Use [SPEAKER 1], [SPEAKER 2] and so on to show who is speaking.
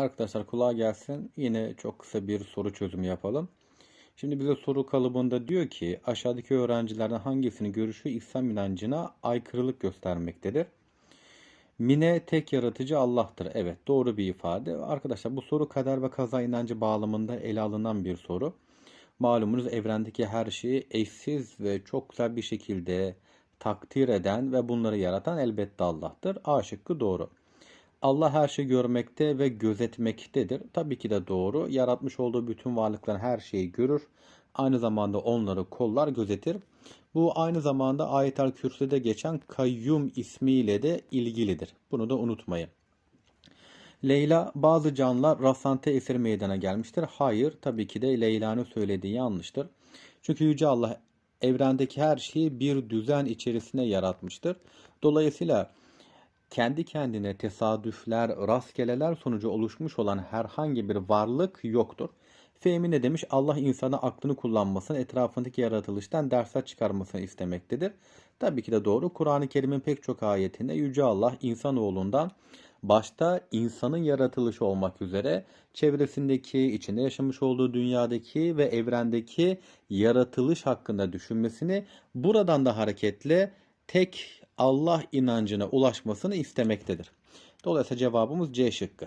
[SPEAKER 1] Arkadaşlar kulağa gelsin. Yine çok kısa bir soru çözümü yapalım. Şimdi bize soru kalıbında diyor ki aşağıdaki öğrencilerden hangisinin görüşü İslam inancına aykırılık göstermektedir? Mine tek yaratıcı Allah'tır. Evet doğru bir ifade. Arkadaşlar bu soru kader ve kaza inancı bağlamında ele alınan bir soru. Malumunuz evrendeki her şeyi eşsiz ve çok güzel bir şekilde takdir eden ve bunları yaratan elbette Allah'tır. A şıkkı doğru. Allah her şeyi görmekte ve gözetmektedir. Tabii ki de doğru. Yaratmış olduğu bütün varlıkların her şeyi görür. Aynı zamanda onları kollar, gözetir. Bu aynı zamanda Ayet-el Kürsü'de geçen kayyum ismiyle de ilgilidir. Bunu da unutmayın. Leyla bazı canlılar rastlantı eseri meydana gelmiştir. Hayır, tabii ki de Leyla'nın söylediği yanlıştır. Çünkü Yüce Allah evrendeki her şeyi bir düzen içerisine yaratmıştır. Dolayısıyla kendi kendine tesadüfler, rastgeleler sonucu oluşmuş olan herhangi bir varlık yoktur. Fehmi ne demiş? Allah insana aklını kullanmasını, etrafındaki yaratılıştan dersler çıkarmasını istemektedir. Tabii ki de doğru. Kur'an-ı Kerim'in pek çok ayetinde Yüce Allah insanoğlundan başta insanın yaratılışı olmak üzere çevresindeki, içinde yaşamış olduğu dünyadaki ve evrendeki yaratılış hakkında düşünmesini buradan da hareketle tek Allah inancına ulaşmasını istemektedir. Dolayısıyla cevabımız C şıkkı.